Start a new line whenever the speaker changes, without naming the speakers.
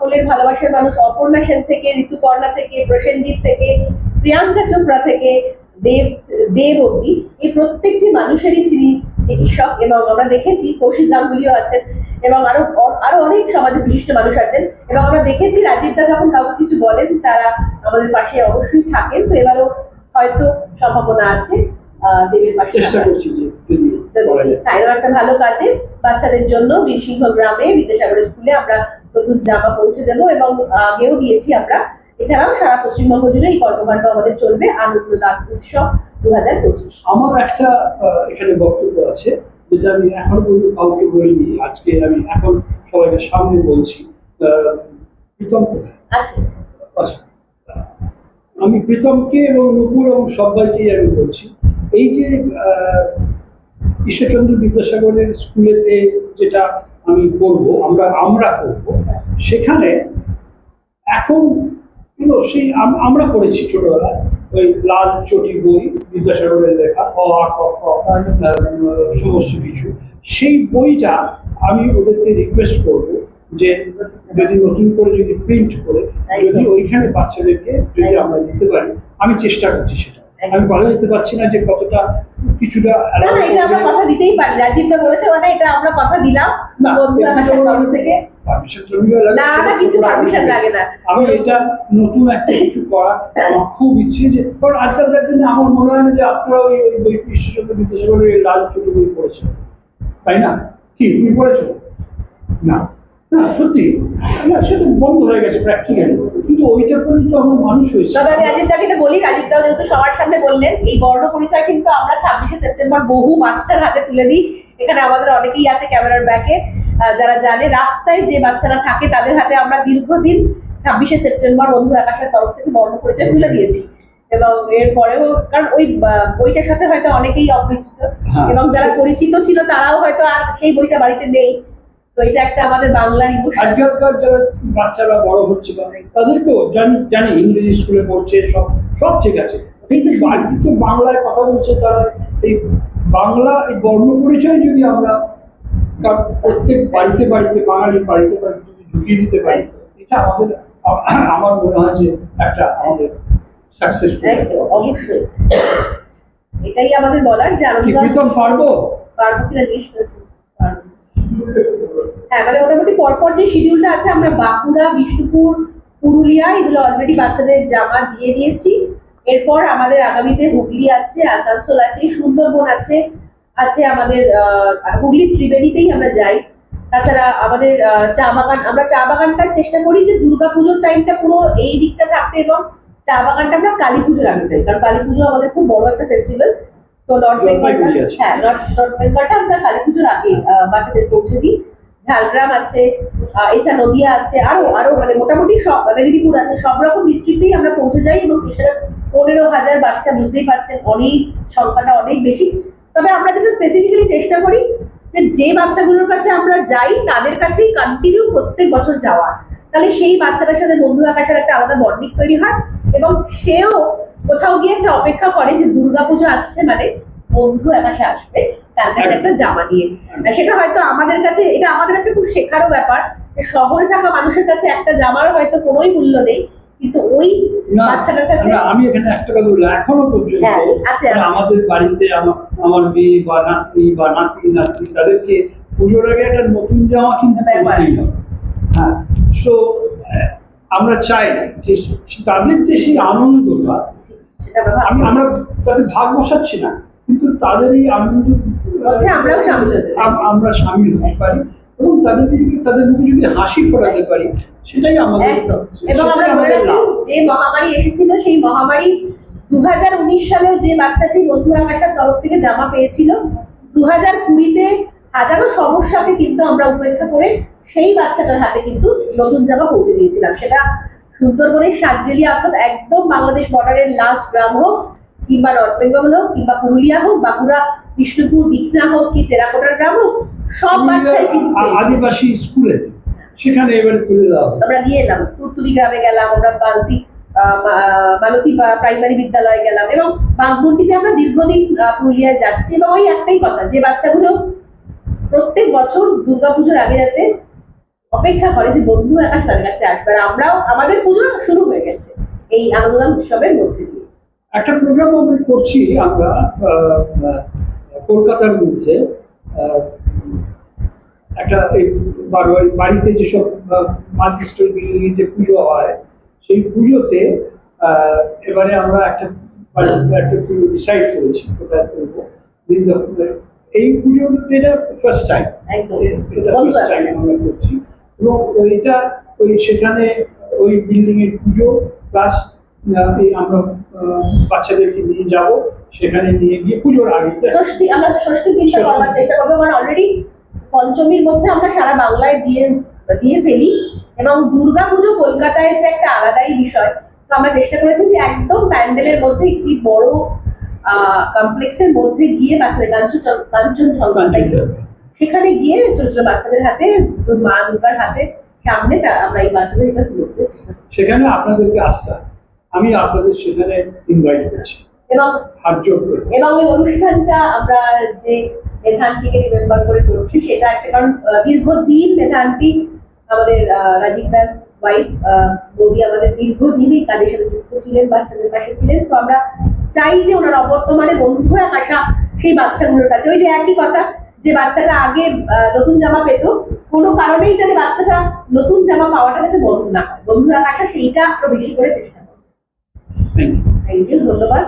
সকলের ভালোবাসার মানুষ অপর্ণা সেন থেকে ঋতুপর্ণা থেকে প্রসেনজিৎ থেকে প্রিয়াঙ্কা চোপড়া থেকে দেব দেব অব্দি এই প্রত্যেকটি মানুষেরই তিনি চিকিৎসক এবং আমরা দেখেছি কৌশিক গাঙ্গুলিও আছেন এবং আরও আরও অনেক সমাজে বিশিষ্ট মানুষ আছেন এবং আমরা দেখেছি রাজীব দা যখন কাউকে কিছু বলেন তারা আমাদের পাশে অবশ্যই থাকেন। তো এবারও হয়তো সম্ভাবনা আছে আহ, দেবের পাশে তাইরও একটা ভালো কাজে বাচ্চাদের জন্য বীরসিংহ গ্রামে বিদ্যাসাগর স্কুলে আমরা নতুন জামা পৌঁছে দেবো এবং আগেও দিয়েছি আমরা। এছাড়াও সারা পশ্চিমবঙ্গ জুড়ে এই কর্মকাণ্ড আমাদের চলবে আনন্দ দান উৎসব দু হাজার পঁচিশ।
আমার একটা এখানে বক্তব্য আছে যেটা আমি এখন পর্যন্ত কাউকে বলিনি। আজকে আমি এখন সবাইকে সামনে বলছি। প্রীতম?
আছে
আচ্ছা। আমি প্রীতমকে এবং নুপুর এবং সবাইকেই আমি বলছি। এই যে আহ, ঈশ্বরচন্দ্র বিদ্যাসাগরের স্কুলেতে যেটা আমি করব আমরা আমরা করব সেখানে এখন সেই আমরা পড়েছি ছোটবেলায় ওই লাল চটি বই বিদ্যাসাগরের লেখা অ সমস্ত কিছু। সেই বইটা আমি ওদেরকে রিকোয়েস্ট করব যে যদি নতুন করে যদি প্রিন্ট করে যদি ওইখানে বাচ্চাদেরকে যদি আমরা দিতে পারি আমি চেষ্টা করছি সেটা। আমি বলা দিতে পারছি না যে কতটা কিছুটা
না এটা আমরা কথা দিতেই পারি। রাজীব দা বলেছে মানে এটা আমরা কথা দিলাম থেকে। না, না, কিছু permission লাগে না।
আমি এটা নতুন একটা কিছু করা আমার খুব ইচ্ছে যে কারণ আজকালকার দিনে আমার মনে হয় না যে আপনারা ওই ওই বই ঈশ্বরচন্দ্র বিদ্যাসাগরের এই লাল ছোট বই পড়েছেন তাই না? কি তুমি পড়েছো? না। না সত্যি। না সেটা বন্ধ হয়ে গেছে প্র্যাকটিক্যালি কিন্তু ওইটা পর্যন্ত আমরা মানুষ হয়েছে।
তবে আমি রাজীব দাকে বলি রাজীব দাও যেহেতু সবার সামনে বললেন এই বর্ণ পরিচয় কিন্তু আমরা ছাব্বিশে সেপ্টেম্বর বহু বাচ্চার হাতে তুলে দিই। এখানে আমাদের অনেকেই আছে ক্যামেরার ব্যাকে। যারা জানে রাস্তায় যে বাচ্চারা থাকে তাদের হাতে আমরা দীর্ঘদিন ছাব্বিশে সেপ্টেম্বর বন্ধু আকাশের তরফ থেকে বর্ণ পরিচয় তুলে দিয়েছি। এবং এরপরেও কারণ ওই বইটার সাথে হয়তো অনেকেই অপরিচিত।
হ্যাঁ।
এবং যারা পরিচিত ছিল তারাও হয়তো আর সেই বইটা বাড়িতে নেই। তো এটা একটা আমাদের বাংলার
আজকালকার যারা বাচ্চারা বড় হচ্ছে বা তাদেরকেও জানি জানি ইংরেজি স্কুলে পড়ছে সব সব ঠিক আছে। কিন্তু বাড়িতে তো বাংলায় কথা বলছে তারা এই বাংলা এই বর্ণ পরিচয় যদি আমরা কার- প্রত্যেক বাড়িতে বাড়িতে বাঙালি বাড়িতে বাড়িতে যদি ঢুকিয়ে দিতে পারি এটা আমাদের আমার মনে হয় যে একটা আমাদের সাকসেসফুল
অবশ্যই। এটাই আমাদের বলার যে আনন্দ
পারব?
পারব কিনা জিজ্ঞেস করেছি। হ্যাঁ মানে মোটামুটি পরপর যে শিডিউলটা আছে আমরা বাঁকুড়া বিষ্ণুপুর পুরুলিয়া এগুলো অলরেডি বাচ্চাদের জামা দিয়ে দিয়েছি। এরপর আমাদের আগামীতে হুগলি আছে আসানসোল আছে সুন্দরবন আছে আছে আমাদের হুগলি ত্রিবেণীতেই আমরা যাই। তাছাড়া আমাদের চা বাগান আমরা চা বাগানটার চেষ্টা করি যে দুর্গাপুজোর টাইমটা পুরো এই দিকটা থাকতে এবং চা বাগানটা আমরা কালী পুজোর আগে যাই। কারণ কালী পুজো আমাদের খুব বড় একটা ফেস্টিভ্যাল তো নর্থ বেঙ্গলটা হ্যাঁ নর্থ বেঙ্গলটা আমরা কালী পুজোর আগে বাচ্চাদের পৌঁছে দিই। ঝাড়গ্রাম আছে এছাড়া নদিয়া আছে আরও আরও মানে মোটামুটি সব মেদিনীপুর আছে। সব রকম ডিস্ট্রিক্টেই আমরা পৌঁছে যাই এবং সেটা পনেরো হাজার বাচ্চা বুঝতেই পারছেন অনেক সংখ্যাটা অনেক বেশি। তবে আমরা যেটা স্পেসিফিক্যালি চেষ্টা করি যে যে বাচ্চাগুলোর কাছে আমরা যাই, তাদের কাছেই কন্টিনিউ প্রত্যেক বছর যাওয়া। তাহলে সেই বাচ্চাটার সাথে বন্ধু আকাশের একটা আলাদা বন্ডিং তৈরি হয় এবং সেও কোথাও গিয়ে একটা অপেক্ষা করে যে দুর্গাপুজো আসছে মানে বন্ধু আকাশে আসবে, তার কাছে একটা জামা নিয়ে। সেটা হয়তো আমাদের কাছে, এটা আমাদের একটা খুব শেখারও ব্যাপার যে শহরে থাকা মানুষের কাছে একটা জামার হয়তো কোনোই মূল্য নেই। কিন্তু ওই বাচ্চাটার কাছে
আমি এখানে একটা কথা বলি এখনও পর্যন্ত
হ্যাঁ, আছে,
মানে আমাদের বাড়িতে আমার মেয়ে বা বা নাতি তাদেরকে পুজোর আগে একটা নতুন জামা কিন্তু। হ্যাঁ সো আমরা চাই যে তাদের যে সেই আনন্দটা আমি আমরা তাদের ভাগ বসাচ্ছি না কিন্তু তাদের এই আনন্দ আমরা সামিল হতে পারি এবং তাদেরকে যদি তাদের মুখে যদি হাসি ফোটাতে পারি সেটাই আমাদের
একদম। এবং আমরা বলে। যে মহামারী এসেছিল সেই মহামারী দু হাজার উনিশ সালেও যে বাচ্চাটি বন্ধু আকাশের তরফ থেকে জামা পেয়েছিল দু হাজার কুড়িতে হাজারো সমস্যাকে কিন্তু আমরা উপেক্ষা করে সেই বাচ্চাটার হাতে কিন্তু নতুন জামা পৌঁছে দিয়েছিলাম। সেটা সুন্দরবনের সাতজেলি অর্থাৎ একদম বাংলাদেশ বর্ডারের লাস্ট গ্রাম হোক কিংবা নর্থ বেঙ্গল হোক কিংবা পুরুলিয়া হোক বাঁকুড়া বিষ্ণুপুর বিছনা হোক কি টেরাকোটার গ্রাম হোক সব বাচ্চাই কিন্তু
আদিবাসী স্কুলে সেখানে এবারে তুলে দেওয়া।
আমরা নিয়ে এলাম। তুলতুলি গ্রামে গেলাম আমরা বালতি মালতী বা- প্রাইমারি বিদ্যালয়ে গেলাম এবং বাগমুন্ডিতে আমরা দীর্ঘদিন পুরুলিয়ায় যাচ্ছি এবং ওই একটাই কথা যে বাচ্চাগুলো প্রত্যেক বছর দুর্গাপুজোর আগে যাতে অপেক্ষা করে যে বন্ধু আকাশ তাদের কাছে আসবে আর আমরাও আমাদের পুজো শুরু হয়ে গেছে এই আনন্দদান উৎসবের মধ্যে দিয়ে।
একটা প্রোগ্রাম আমরা করছি আমরা কলকাতার মধ্যে। একটা বাড়িতে যেসব বিল্ডিং যে পুজো হয় সেই পুজোতে এবারে আমরা একটা একটা পুজো ডিসাইড করেছি কোথায় করব। এই এটা ফার্স্ট টাইম এটা আমরা করছি। এবং ওই সেখানে ওই বিল্ডিং এর পুজো প্লাস এই আমরা বাচ্চাদেরকে নিয়ে যাব সেখানে নিয়ে গিয়ে পুজোর আগে
ষষ্ঠী আমরা ষষ্ঠীর দিনটা। চেষ্টা করব কারণ অলরেডি পঞ্চমীর মধ্যে আমরা সারা বাংলায় দিয়ে দিয়ে ফেলি। এবং দুর্গা পুজো কলকাতায় যে একটা আলাদাই বিষয়। তো আমরা চেষ্টা করেছি যে একদম প্যান্ডেলের মধ্যে একটি বড় কমপ্লেক্সের মধ্যে গিয়ে বাচ্চাদের কাঞ্চন কাঞ্চন সেখানে গিয়ে ছোট ছোট বাচ্চাদের হাতে মা দুর্গার হাতে সামনে আমরা এই বাচ্চাদের এটা তুলে
সেখানে আপনাদেরকে আসতে আমি আপনাদের সেখানে ইনভাইট করছি।
এবং এবং ওই অনুষ্ঠানটা আমরা যে মেধানটিকে রিমেম্বার করে করছি সেটা একটা কারণ দীর্ঘদিন মেধানটি আমাদের আহ, রাজীবদার ওয়াইফ বৌদি আমাদের দীর্ঘদিন এই কাজের সাথে যুক্ত ছিলেন বাচ্চাদের পাশে ছিলেন। তো আমরা চাই যে ওনার অবর্তমানে বন্ধু হয়ে আসা সেই বাচ্চাগুলোর কাছে। ওই যে একই কথা যে বাচ্চাটা আগে নতুন জামা পেত কোনো কারণেই যাতে বাচ্চাটা নতুন জামা পাওয়াটা যাতে বন্ধ না হয়। বন্ধু আসা সেইটা আরও বেশি করে চেষ্টা করব। থ্যাংক ইউ ধন্যবাদ।